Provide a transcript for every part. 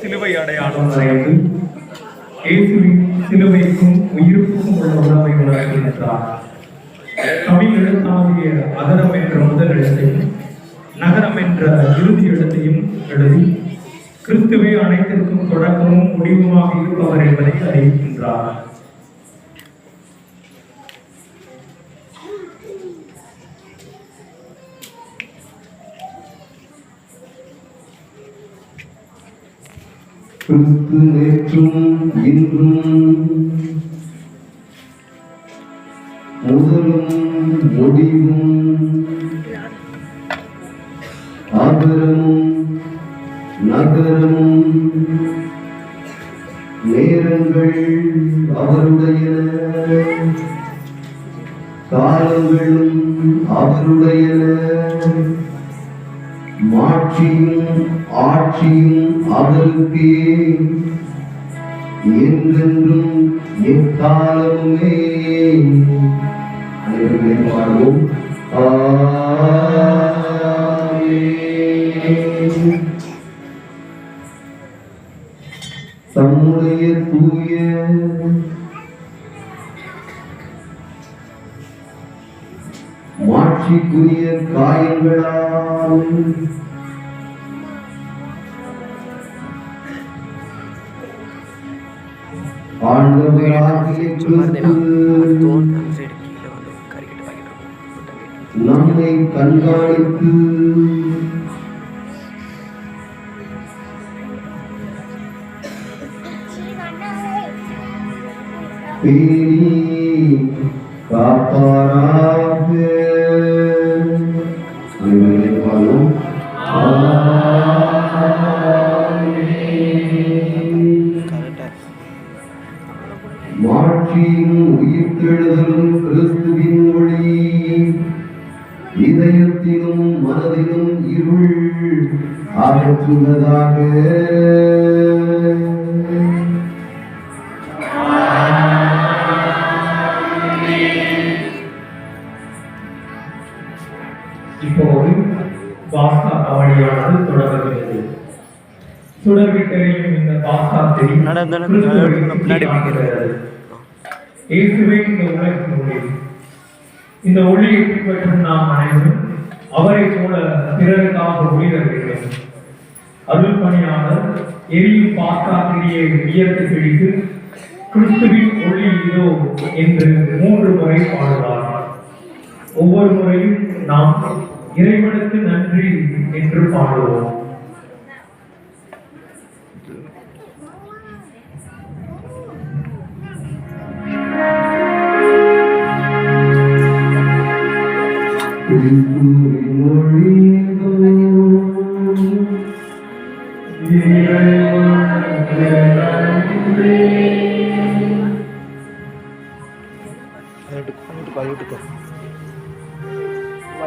சிலுவை அடையாளம். வரைந்து இயேசுவின் சிலுவைக்கும் உயிருக்கும் உள்ள உணவை உணர்கின்றார் தமிழ் எழுத்தாகிய அகரம் என்ற முதல் எழுத்தையும் நகரம் என்ற இறுதி எழுத்தையும் எழுதி கிறிஸ்துவே அனைத்திற்கும் தொடக்கமும் முடிவுமாக இருப்பவர் என்பதை அறிவிக்கின்றார். பிறப்பு நேற்றும் இன்றும். முதலும் முடிவும். ஆபரமும் நகரமும். நேரங்கள் அவருடைய. காலங்களும் அவருடையன மாட்சியும் ஆட்சியும் அவருக்கே என்றென்றும் எக்காலமுமே அனைவரும் பாடுவோம் ஆ மாட்சிக்குரிய காயங்களாலும் நம்மை கண்காணித்து. பேணி காப்பாராக. அனைவரையும் மாட்சியும் உயிர்த்தெழுதலும் கிறிஸ்துவின் ஒளி இதயத்திலும் மனதிலும் இருள் அகற்றுவதாக காவடியானது தொடங்குகிறது சுடர்விட்டலையும் இந்த காட்டுகிறது. இயேசுவே இந்த உலகின் ஒளி. இந்த ஒளியை பின்பற்றும் நாம் அனைவரும் அவரை போல பிறருக்காக ஒளிர வேண்டும் அருள் பணியாளர் எரியும் பாஸ்காத்திரியை வியர்த்து பிடித்து கிறிஸ்துவின் ஒளி இதோ என்று மூன்று முறை பாடுவார் ஒவ்வொரு முறையும் நாம் இறைவனுக்கு நன்றி என்று பாடுவோம் கிறிஸ்துவின் ஒளிதோ இறைவனுக்கு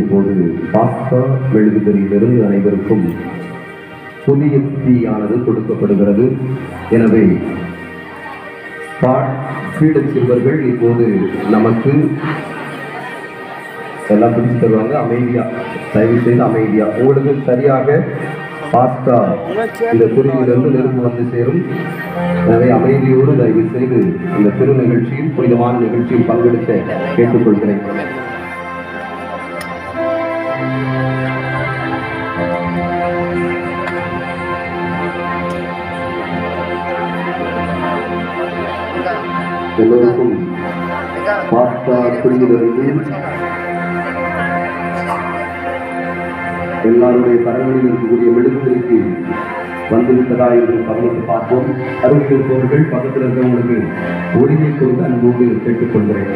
இப்போது பாஸ்கா மெழுகுதிரியிலிருந்து அனைவருக்கும் புதிய தீயானது கொடுக்கப்படுகிறது. எனவே பீட சிறுவர்கள் இப்போது நமக்கு எல்லாம் பிடிச்சு தருவாங்க. அமைதியா தயவு செய்து அமைதியா. உங்களுக்கு சரியாக பாஸ்கா இந்த துருவிலிருந்து நெருப்பு வந்து சேரும். எனவே அமைதியோடு தயவு செய்து இந்த திரு நிகழ்ச்சியில் புனிதமான நிகழ்ச்சியில் பங்கெடுக்க கேட்டுக்கொள்கிறேன். எல்லோருக்கும் பாஸ்தா துருவிலிருந்து எல்லாருடைய கரங்களில் இருக்கக்கூடிய மெழுகுதிரிக்கு வந்துவிட்டதா என்று கவனித்து பார்ப்போம். அருகில் இருப்பவர்கள் பக்கத்தில் இருக்கிறவங்களுக்கு ஒளியை கொண்டு அன்போடு கேட்டுக்கொள்கிறேன்.